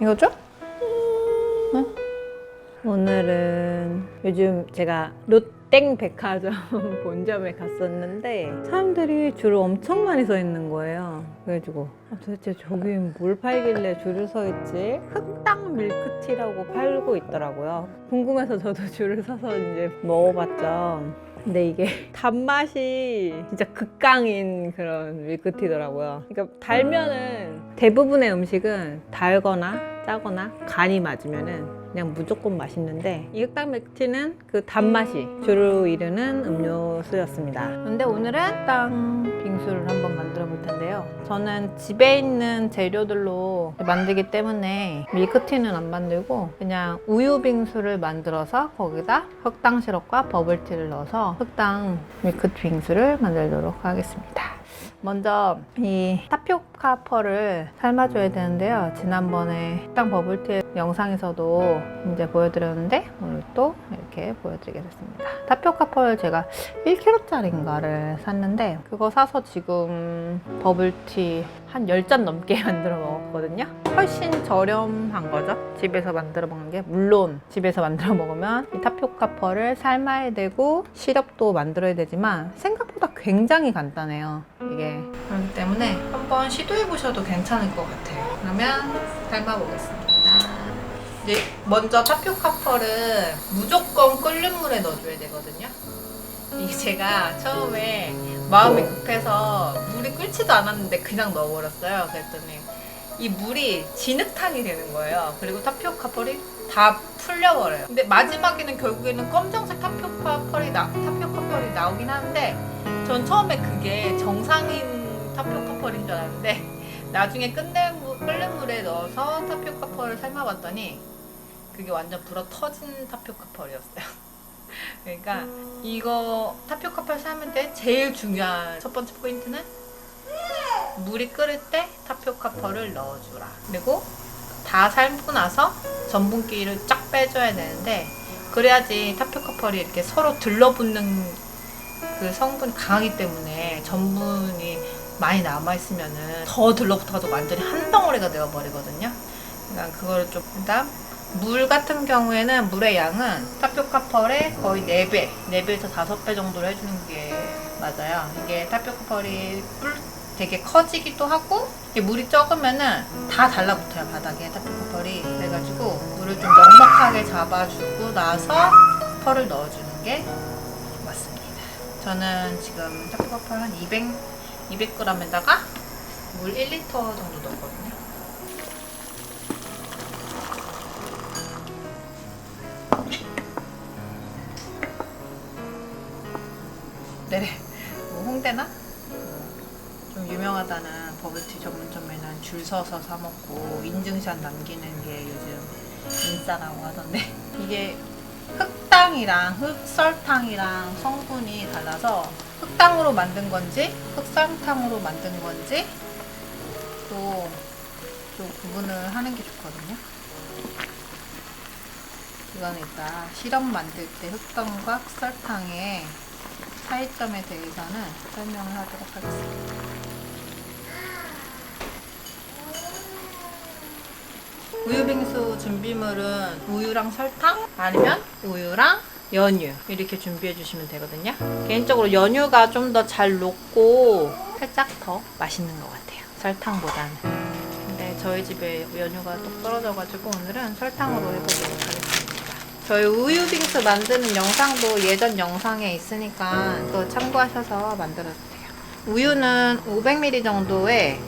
이거 죠? 응? 오늘은 요즘 제가 롯땡 백화점 본점에 갔었는데 사람들이 줄을 엄청 많이 서 있는 거예요. 그래가지고 아, 도대체 저기 뭘 팔길래 줄을 서 있지? 흑당 밀크티라고 팔고 있더라고요. 궁금해서 저도 줄을 서서 이제 먹어봤죠. 근데 이게 단맛이 진짜 극강인 그런 밀크티더라고요. 그러니까 달면은 대부분의 음식은 달거나 짜거나 간이 맞으면은 그냥 무조건 맛있는데 이 흑당 밀크티는 그 단맛이 주로 이르는 음료수였습니다. 근데 오늘은 흑당 빙수를 한번 만들어 볼 텐데요. 저는 집에 있는 재료들로 만들기 때문에 밀크티는 안 만들고 그냥 우유 빙수를 만들어서 거기다 흑당 시럽과 버블티를 넣어서 흑당 밀크 빙수를 만들도록 하겠습니다. 먼저 이 타피오카 펄을 삶아줘야 되는데요. 지난번에 식당 버블티 영상에서도 이제 보여드렸는데 오늘 또 이렇게 보여드리게 됐습니다. 타피오카 펄 제가 1kg짜리인가를 샀는데 그거 사서 지금 버블티 한 10잔 넘게 만들어 먹었거든요. 훨씬 저렴한 거죠. 집에서 만들어 먹는 게 물론 집에서 만들어 먹으면 이 타피오카 펄을 삶아야 되고 시럽도 만들어야 되지만 생각보다 굉장히 간단해요. 이게 그렇기 때문에 한번 시도해 보셔도 괜찮을 것 같아요. 그러면 삶아 보겠습니다. 이제 먼저 타피오카 펄을 무조건 끓는 물에 넣어줘야 되거든요. 이게 제가 처음에 마음이 급해서 물이 끓지도 않았는데 그냥 넣어버렸어요. 그랬더니 이 물이 진흙탕이 되는 거예요. 그리고 타피오카 펄이 다 풀려버려요. 근데 마지막에는 결국에는 검정색 타피오카 펄이 나, 타피오카 펄이 나오긴 하는데 전 처음에 그게 정상인 타피오카 펄인 줄 알았는데 나중에 물, 끓는 물에 넣어서 타피오카 펄을 삶아봤더니 그게 완전 불어 터진 타피오카 펄이었어요. 그러니까 이거 타피오카 펄 삶을 때 제일 중요한 첫 번째 포인트는 물이 끓을 때 타피오카 펄을 넣어주라. 그리고 다 삶고 나서 전분기를 쫙 빼줘야 되는데 그래야지 타피오카 펄이 이렇게 서로 들러붙는 그 성분이 강하기 때문에 전분이 많이 남아있으면은 더 들러붙어가지고 완전히 한 덩어리가 되어버리거든요. 그러니까 그거를 좀 일단 물 같은 경우에는 물의 양은 타피오카 펄의 거의 4배, 4배에서 5배 정도로 해주는 게 맞아요. 이게 타피오카 펄이 뿔 되게 커지기도 하고 물이 적으면은 다 달라붙어요 바닥에 타피오카 펄이 그래가지고 물을 좀 넉넉하게 잡아주고 나서 펄을 넣어주는 게 맞습니다. 저는 지금 타피오카 펄 한 200, 200g에다가 물 1리터 정도 넣었거든요. 네네. 뭐 홍대나 뭐좀 유명하다는 버블티 전문점에는 줄 서서 사 먹고 인증샷 남기는 게 요즘 인싸라고 하던데 이게 흑당이랑 흑설탕이랑 성분이 달라서 흑당으로 만든 건지 흑설탕으로 만든 건지 또, 또 구분을 하는 게 좋거든요. 이거는 이따 시럽 만들 때 흑당과 흑설탕의 차이점에 대해서는 설명을 하도록 하겠습니다. 우유빙수 준비물은 우유랑 설탕 아니면 우유랑 연유 이렇게 준비해 주시면 되거든요. 개인적으로 연유가 좀 더 잘 녹고 살짝 더 맛있는 것 같아요. 설탕보다는. 근데 저희 집에 연유가 똑 떨어져가지고 오늘은 설탕으로 해보도록 하겠습니다. 저희 우유 빙수 만드는 영상도 예전 영상에 있으니까 또 참고하셔서 만들어도 돼요. 우유는 500ml 정도에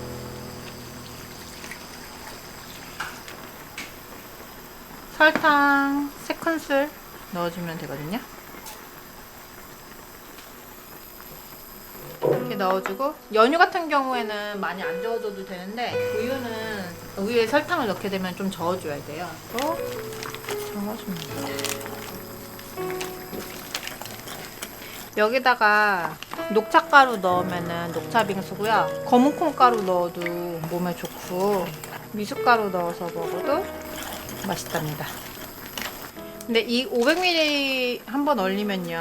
설탕 3큰술 넣어주면 되거든요. 이렇게 넣어주고 연유 같은 경우에는 많이 안 저어줘도 되는데 우유는 우유에 설탕을 넣게 되면 좀 저어줘야 돼요. 또 저어줍니다. 여기다가 녹차가루 넣으면은 녹차 빙수고요. 검은 콩가루 넣어도 몸에 좋고 미숫가루 넣어서 먹어도 맛있답니다. 근데 이 500ml 한 번 얼리면요.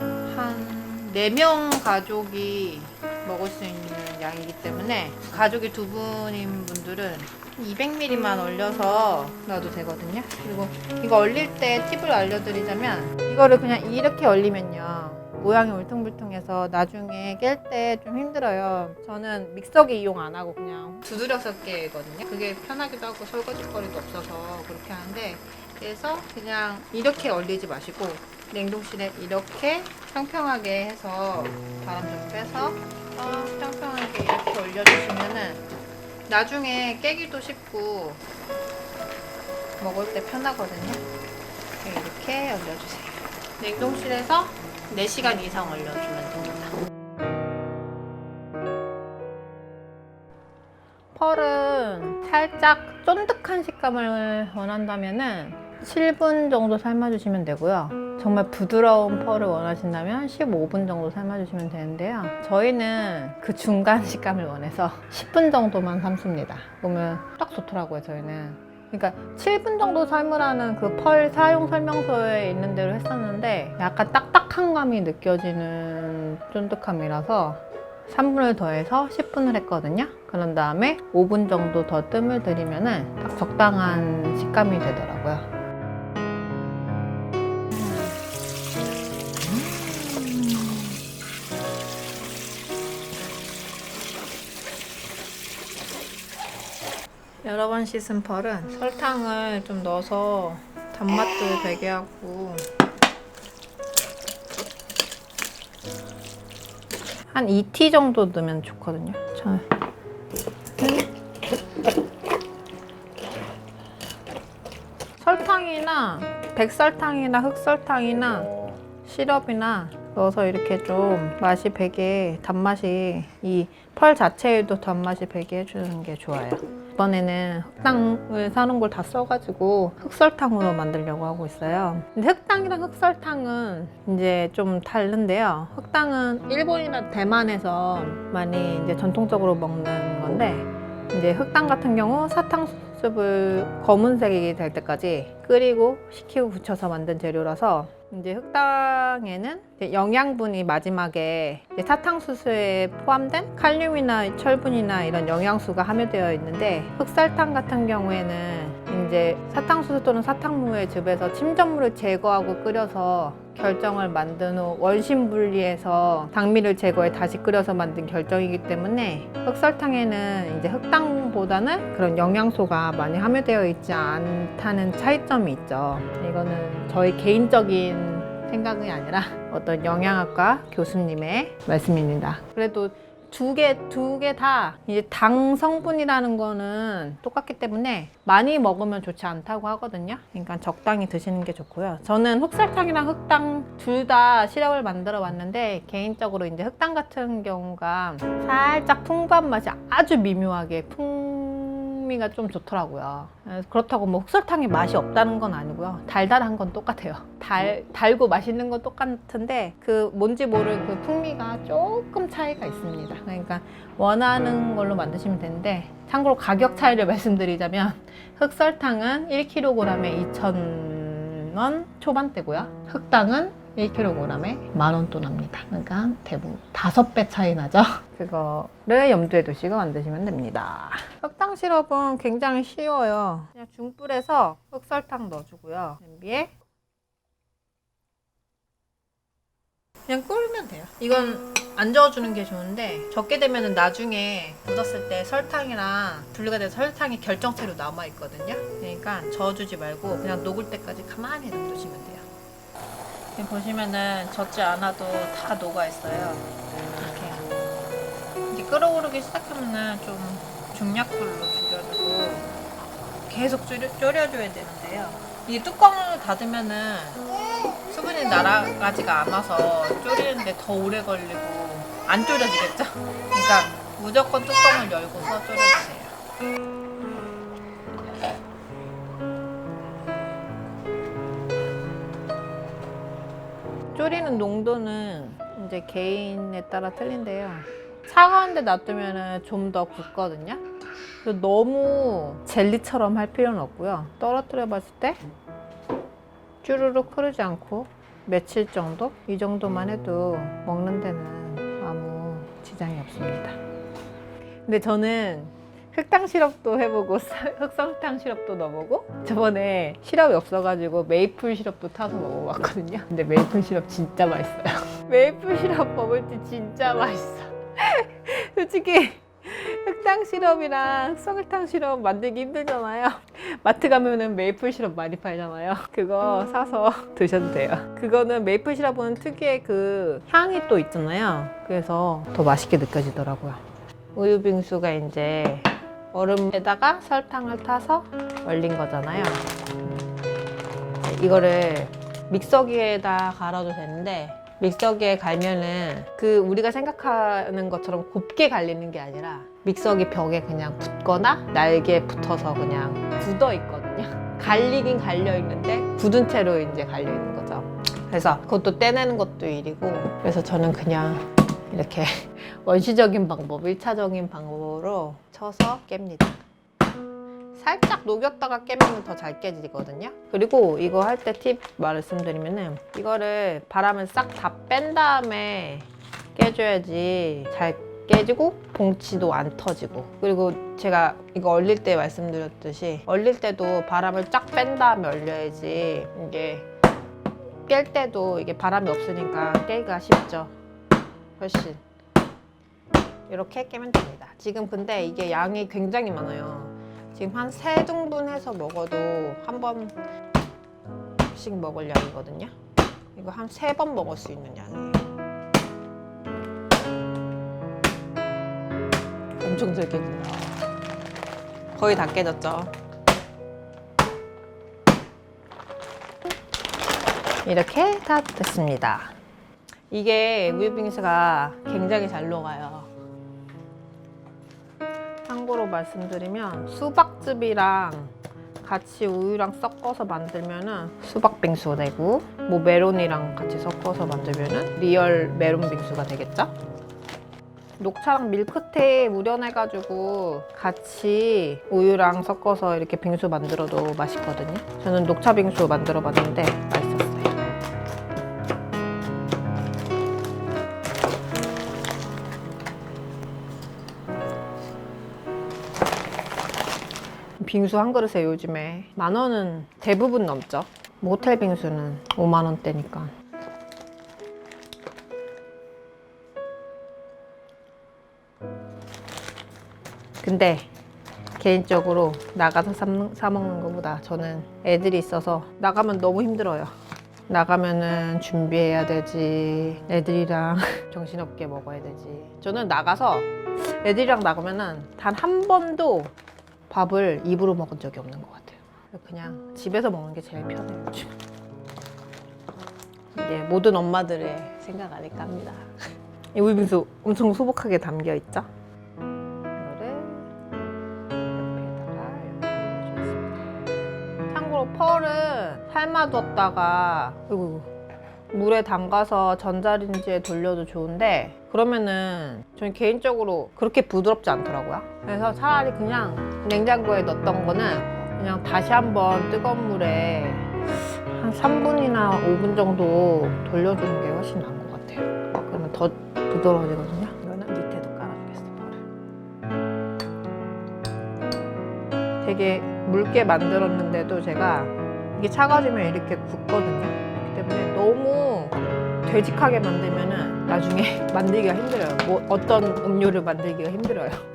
한 4명 가족이 먹을 수 있는 양이기 때문에 가족이 두 분인 분들은 200ml만 얼려서 넣어도 되거든요. 그리고 이거 얼릴 때 팁을 알려드리자면 이거를 그냥 이렇게 얼리면요. 모양이 울퉁불퉁해서 나중에 깰 때 좀 힘들어요. 저는 믹서기 이용 안 하고 그냥 두드려서 깨거든요. 그게 편하기도 하고 설거지거리도 없어서 그렇게 하는데 그래서 그냥 이렇게 얼리지 마시고 냉동실에 이렇게 평평하게 해서 바람 좀 빼서 어, 평평하게 이렇게 올려주시면은 나중에 깨기도 쉽고 먹을 때 편하거든요. 이렇게 올려주세요. 냉동실에서 4시간 이상 얼려주면 됩니다. 펄은 살짝 쫀득한 식감을 원한다면 은 7분 정도 삶아주시면 되고요. 정말 부드러운 펄을 원하신다면 15분 정도 삶아주시면 되는데요. 저희는 그 중간 식감을 원해서 10분 정도만 삶습니다. 그러면 딱 좋더라고요, 저희는. 그러니까 7분 정도 삶으라는 그 펄 사용 설명서에 있는 대로 했었는데 약간 딱딱한 감이 느껴지는 쫀득함이라서 3분을 더해서 10분을 했거든요. 그런 다음에 5분 정도 더 뜸을 들이면은 딱 적당한 식감이 되더라고요. 여러 번 씻은 펄은 설탕을 좀 넣어서 단맛도 배게 하고 한 2t 정도 넣으면 좋거든요. 저는 설탕이나 백설탕이나 흑설탕이나 시럽이나 넣어서 이렇게 좀 맛이 배게 단맛이 이 펄 자체에도 단맛이 배게 해주는 게 좋아요. 이번에는 흑당을 사는 걸 다 써가지고 흑설탕으로 만들려고 하고 있어요. 근데 흑당이랑 흑설탕은 이제 좀 다른데요. 흑당은 일본이나 대만에서 많이 이제 전통적으로 먹는 건데 이제 흑당 같은 경우 사탕 수습을 검은색이 될 때까지 끓이고 식히고 굳혀서 만든 재료라서 이제 흑당에는 이제 영양분이 마지막에 사탕수수에 포함된 칼륨이나 철분이나 이런 영양소가 함유되어 있는데 흑설탕 같은 경우에는 이제 사탕수수 또는 사탕무의 즙에서 침전물을 제거하고 끓여서 결정을 만든 후 원심 분리해서 당미를 제거해 다시 끓여서 만든 결정이기 때문에 흑설탕에는 이제 흑당보다는 그런 영양소가 많이 함유되어 있지 않다는 차이점이 있죠. 이거는 저희 개인적인 생각이 아니라 어떤 영양학과 교수님의 말씀입니다. 그래도 두 개, 두 개 다 이제 당 성분이라는 거는 똑같기 때문에 많이 먹으면 좋지 않다고 하거든요. 그러니까 적당히 드시는 게 좋고요. 저는 흑설탕이랑 흑당 둘 다 시럽을 만들어 봤는데 개인적으로 이제 흑당 같은 경우가 살짝 풍부한 맛이 아주 미묘하게 풍 미가 좀 좋더라고요. 그렇다고 뭐 흑설탕이 맛이 없다는 건 아니고요. 달달한 건 똑같아요. 달, 달고 맛있는 건 똑같은데 그 뭔지 모를 그 풍미가 조금 차이가 있습니다. 그러니까 원하는 걸로 만드시면 되는데 참고로 가격 차이를 말씀드리자면 흑설탕은 1kg에 2,000원 초반대고요. 흑당은 1kg에 만원 돈 합니다. 그러니까 대부분 다섯 배 차이 나죠? 그거를 염두에 두시고 만드시면 됩니다. 흑당 시럽은 굉장히 쉬워요. 그냥 중불에서 흑설탕 넣어주고요. 냄비에 그냥 끓으면 돼요. 이건 안 저어주는 게 좋은데 적게 되면 나중에 묻었을 때 설탕이랑 분리가 돼서 설탕이 결정체로 남아 있거든요. 그러니까 저어주지 말고 그냥 녹을 때까지 가만히 놔두시면 돼요. 지금 보시면은 젖지 않아도 다 녹아 있어요. 이렇게 이제 끓어오르기 시작하면은 좀 중약불로 줄여주고 계속 졸여, 졸여줘야 되는데요. 이 뚜껑을 닫으면은 수분이 날아가지가 않아서 졸이는데 더 오래 걸리고 안 졸여지겠죠? 그러니까 무조건 뚜껑을 열고서 졸여주세요. 졸이는 농도는 이제 개인에 따라 틀린데요. 차가운 데 놔두면 좀 더 굳거든요. 너무 젤리처럼 할 필요는 없고요. 떨어뜨려 봤을 때 쭈루룩 흐르지 않고 며칠 정도? 이 정도만 해도 먹는 데는 아무 시장이 없습니다. 근데 저는 흑당 시럽도 해보고 사- 흑설탕 시럽도 넣어보고 저번에 시럽이 없어가지고 메이플 시럽도 타서 먹어봤거든요. 근데 메이플 시럽 진짜 맛있어요. 메이플 시럽 버블티 진짜 맛있어. 솔직히 흑당 시럽이랑 흑설탕 시럽 만들기 힘들잖아요. 마트 가면은 메이플 시럽 많이 팔잖아요. 그거 사서 드셔도 돼요. 그거는 메이플 시럽은 특유의 그 향이 또 있잖아요. 그래서 더 맛있게 느껴지더라고요. 우유 빙수가 이제 얼음에다가 설탕을 타서 얼린 거잖아요. 이거를 믹서기에다 갈아도 되는데 믹서기에 갈면은 그 우리가 생각하는 것처럼 곱게 갈리는 게 아니라 믹서기 벽에 그냥 붙거나 날개에 붙어서 그냥 굳어 있거든요. 갈리긴 갈려 있는데 굳은 채로 이제 갈려 있는 거죠. 그래서 그것도 떼내는 것도 일이고 그래서 저는 그냥 이렇게 원시적인 방법, 1차적인 방법으로 쳐서 깹니다. 살짝 녹였다가 깨면 더 잘 깨지거든요. 그리고 이거 할 때 팁 말씀드리면은 이거를 바람을 싹 다 뺀 다음에 깨줘야지 잘 깨지고 봉치도 안 터지고 그리고 제가 이거 얼릴 때 말씀드렸듯이 얼릴 때도 바람을 쫙 뺀 다음에 얼려야지 이게 깰 때도 이게 바람이 없으니까 깨기가 쉽죠. 훨씬 이렇게 깨면 됩니다. 지금 근데 이게 양이 굉장히 많아요. 지금 한 세 등분 해서 먹어도 한 번씩 먹을 양이거든요. 이거 한 세 번 먹을 수 있는 양이에요. 엄청 잘 깨진다. 거의 다 깨졌죠. 이렇게 다 됐습니다. 이게 우유빙수가 굉장히 잘 녹아요. 참고로 말씀드리면 수박즙이랑 같이 우유랑 섞어서 만들면은 수박 빙수가 되고 뭐 메론이랑 같이 섞어서 만들면은 리얼 메론 빙수가 되겠죠? 녹차랑 밀크테 우려내가지고 같이 우유랑 섞어서 이렇게 빙수 만들어도 맛있거든요. 저는 녹차 빙수 만들어봤는데 빙수 한 그릇에 요즘에 만 원은 대부분 넘죠. 모텔 빙수는 5만 원대니까. 근데 개인적으로 나가서 사, 먹는 것보다 저는 애들이 있어서 나가면 너무 힘들어요. 나가면은 준비해야 되지. 애들이랑 정신없게 먹어야 되지. 저는 나가서 애들이랑 나가면은 단 한 번도 밥을 입으로 먹은 적이 없는 것 같아요. 그냥 집에서 먹는 게 제일 편해요. 이게 모든 엄마들의 생각 아닐까 합니다. 이 우유빙수 엄청 소복하게 담겨 있죠? 참고로 펄은 삶아뒀다가 그리고 물에 담가서 전자레인지에 돌려도 좋은데 그러면은 저는 개인적으로 그렇게 부드럽지 않더라고요. 그래서 차라리 그냥 냉장고에 넣었던 거는 그냥 다시 한번 뜨거운 물에 한 3분이나 5분 정도 돌려주는 게 훨씬 나은 것 같아요. 그러면 더 부드러워지거든요. 이거는 밑에도 깔아주겠어요. 되게 묽게 만들었는데도 제가 이게 차가워지면 이렇게 굳거든요. 때문에 너무 되직하게 만들면은 나중에 만들기가 힘들어요. 뭐 어떤 음료를 만들기가 힘들어요.